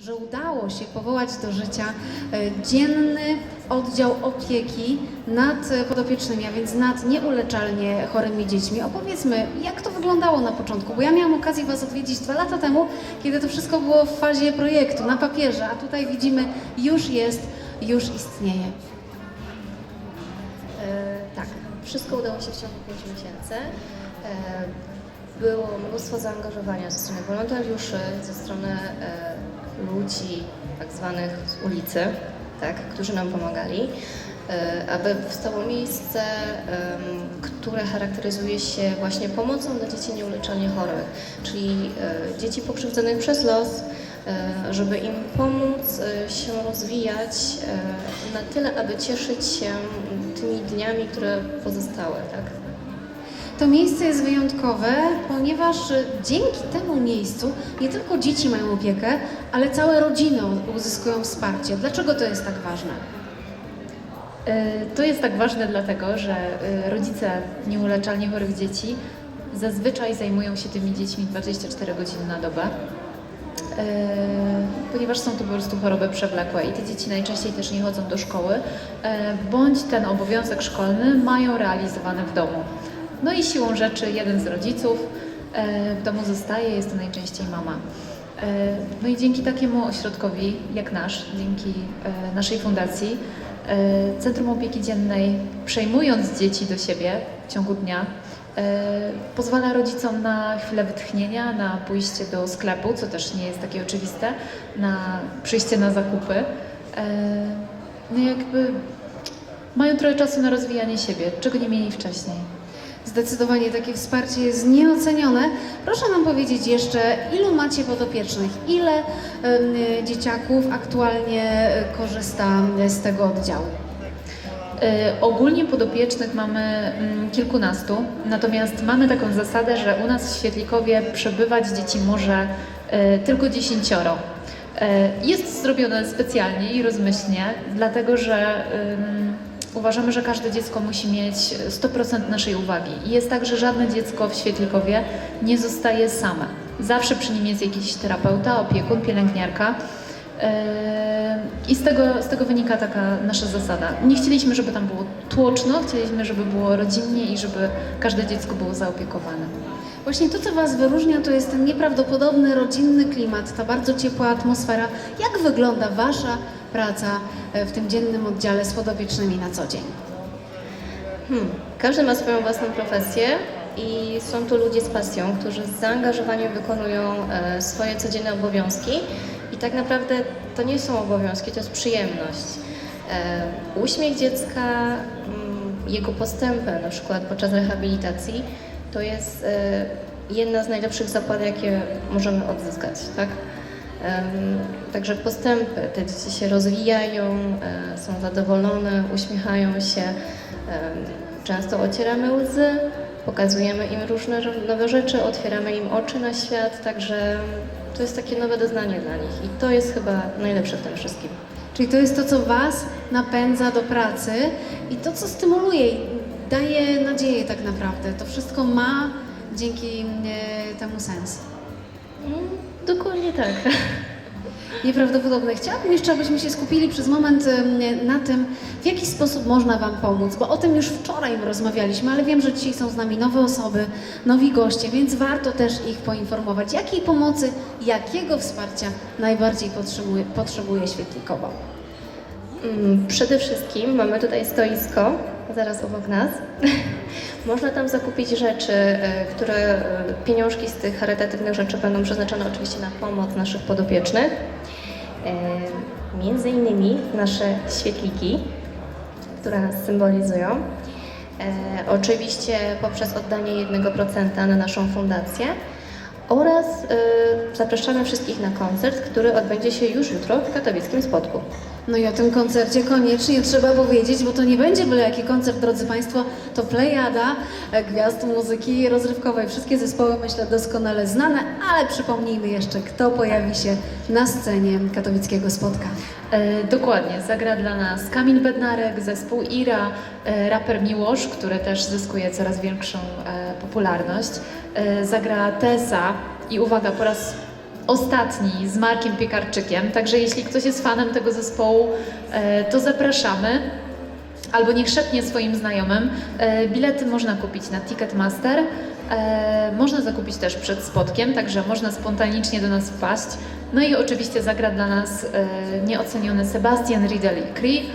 że udało się powołać do życia e, dzienny oddział opieki nad e, podopiecznymi, a więc nad nieuleczalnie chorymi dziećmi. Opowiedzmy, jak to wyglądało na początku, bo ja miałam okazję Was odwiedzić dwa lata temu, kiedy to wszystko było w fazie projektu, na papierze, a tutaj widzimy, już jest, już istnieje. E, tak, wszystko udało się w ciągu 5 miesięcy. Było mnóstwo zaangażowania ze strony wolontariuszy, ze strony e, ludzi tak zwanych z ulicy, tak, którzy nam pomagali, e, aby powstało miejsce, które charakteryzuje się właśnie pomocą dla dzieci nieuleczalnie chorych, czyli e, dzieci pokrzywdzonych przez los, żeby im pomóc się rozwijać na tyle, aby cieszyć się tymi dniami, które pozostały, tak? To miejsce jest wyjątkowe, ponieważ dzięki temu miejscu nie tylko dzieci mają opiekę, ale całe rodziny uzyskują wsparcie. Dlaczego to jest tak ważne? E, To jest tak ważne dlatego, że e, rodzice nieuleczalnie chorych dzieci zazwyczaj zajmują się tymi dziećmi 24 godziny na dobę, e, ponieważ są to po prostu choroby przewlekłe i te dzieci najczęściej też nie chodzą do szkoły, bądź ten obowiązek szkolny mają realizowany w domu. No i siłą rzeczy jeden z rodziców e, w domu zostaje, jest to najczęściej mama. E, No i dzięki takiemu ośrodkowi jak nasz, dzięki e, naszej fundacji, Centrum Opieki Dziennej, przejmując dzieci do siebie w ciągu dnia, pozwala rodzicom na chwilę wytchnienia, na pójście do sklepu, co też nie jest takie oczywiste, na przyjście na zakupy. No jakby mają trochę czasu na rozwijanie siebie, czego nie mieli wcześniej. Zdecydowanie takie wsparcie jest nieocenione. Proszę nam powiedzieć jeszcze, ilu macie podopiecznych, ile em, dzieciaków aktualnie e, korzysta z tego oddziału? Y, Ogólnie podopiecznych mamy mm, kilkunastu, natomiast mamy taką zasadę, że u nas w Świetlikowie przebywać dzieci może y, tylko dziesięcioro. Y, Jest zrobione specjalnie i rozmyślnie, dlatego że uważamy, że każde dziecko musi mieć 100% naszej uwagi. I jest tak, że żadne dziecko w Świetlikowie nie zostaje same. Zawsze przy nim jest jakiś terapeuta, opiekun, pielęgniarka. Yy, I z tego, z tego wynika taka nasza zasada. Nie chcieliśmy, żeby tam było tłoczno, chcieliśmy, żeby było rodzinnie i żeby każde dziecko było zaopiekowane. Właśnie to, co Was wyróżnia, to jest ten nieprawdopodobny rodzinny klimat, ta bardzo ciepła atmosfera. Jak wygląda Wasza praca e, w tym dziennym oddziale z podopiecznymi na co dzień? Hmm. Każdy ma swoją własną profesję i są tu ludzie z pasją, którzy z zaangażowaniem wykonują e, swoje codzienne obowiązki i tak naprawdę to nie są obowiązki, to jest przyjemność. E, uśmiech dziecka, mm, jego postępy, na przykład podczas rehabilitacji, to jest jedna z najlepszych zapłat, jakie możemy odzyskać, tak? Także postępy, te dzieci się rozwijają, e, są zadowolone, uśmiechają się. Często ocieramy łzy, pokazujemy im różne nowe rzeczy, otwieramy im oczy na świat, także to jest takie nowe doznanie dla nich i to jest chyba najlepsze w tym wszystkim. Czyli to jest to, co Was napędza do pracy i to, co stymuluje i daje nadzieję tak naprawdę. To wszystko ma dzięki e, temu sens. Mm, Dokładnie tak. Nieprawdopodobne. Chciałabym jeszcze, abyśmy się skupili przez moment na tym, w jaki sposób można Wam pomóc, bo o tym już wczoraj rozmawialiśmy, ale wiem, że dzisiaj są z nami nowe osoby, nowi goście, więc warto też ich poinformować, jakiej pomocy, jakiego wsparcia najbardziej potrzebuje, potrzebuje Świetlikowo. Mm, Przede wszystkim mamy tutaj stoisko, zaraz obok nas. Można tam zakupić rzeczy, e, które e, pieniążki z tych charytatywnych rzeczy będą przeznaczone oczywiście na pomoc naszych podopiecznych. E, Między innymi nasze świetliki, które nas symbolizują. Oczywiście poprzez oddanie 1% na naszą fundację oraz zapraszamy wszystkich na koncert, który odbędzie się już jutro w katowickim Spodku. No i o tym koncercie koniecznie trzeba powiedzieć, bo to nie będzie byle jaki koncert, drodzy Państwo, to plejada e, gwiazd muzyki rozrywkowej. Wszystkie zespoły, myślę, doskonale znane, ale przypomnijmy jeszcze, kto pojawi się na scenie katowickiego spotka. E, dokładnie, zagra dla nas Kamil Bednarek, zespół Ira, e, raper Miłosz, który też zyskuje coraz większą e, popularność. E, zagra Tesa i uwaga, po raz ostatni z Markiem Piekarczykiem, także jeśli ktoś jest fanem tego zespołu, e, to zapraszamy. Albo niech szepnie swoim znajomym. E, Bilety można kupić na Ticketmaster. E, Można zakupić też przed spotkiem, także można spontanicznie do nas wpaść. No i oczywiście zagra dla nas nieoceniony Sebastian Riedel i Cree,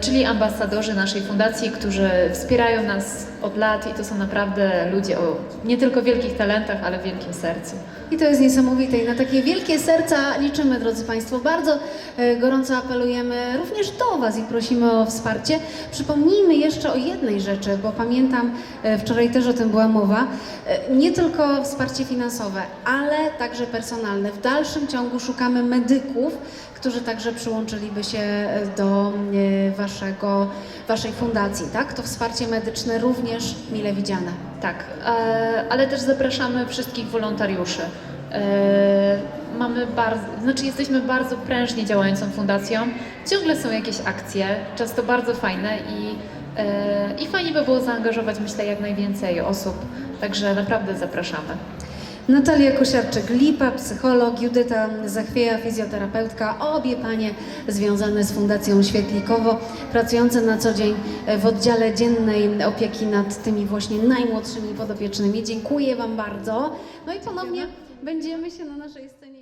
czyli ambasadorzy naszej fundacji, którzy wspierają nas od lat i to są naprawdę ludzie o nie tylko wielkich talentach, ale wielkim sercu. I to jest niesamowite i na takie wielkie serca liczymy, drodzy Państwo. Bardzo e, gorąco apelujemy również do Was i prosimy o wsparcie. Przypomnijmy jeszcze o jednej rzeczy, bo pamiętam, e, wczoraj też o tym była mowa, e, nie tylko wsparcie finansowe, ale także personalne. W dalszym ciągu szukamy medyków, którzy także przyłączyliby się do waszego, Waszej fundacji, tak? To wsparcie medyczne również mile widziane. Tak, e, ale też zapraszamy wszystkich wolontariuszy. E, Mamy bardzo, znaczy jesteśmy bardzo prężnie działającą fundacją. Ciągle są jakieś akcje, często bardzo fajne i, e, i fajnie by było zaangażować, myślę, jak najwięcej osób. Także naprawdę zapraszamy. Natalia Kosiarczyk-Lipa, psycholog, Judyta Zachwieja, fizjoterapeutka, obie panie związane z Fundacją Świetlikowo, pracujące na co dzień w oddziale dziennej opieki nad tymi właśnie najmłodszymi podopiecznymi. Dziękuję Wam bardzo. No i ponownie będziemy się na naszej scenie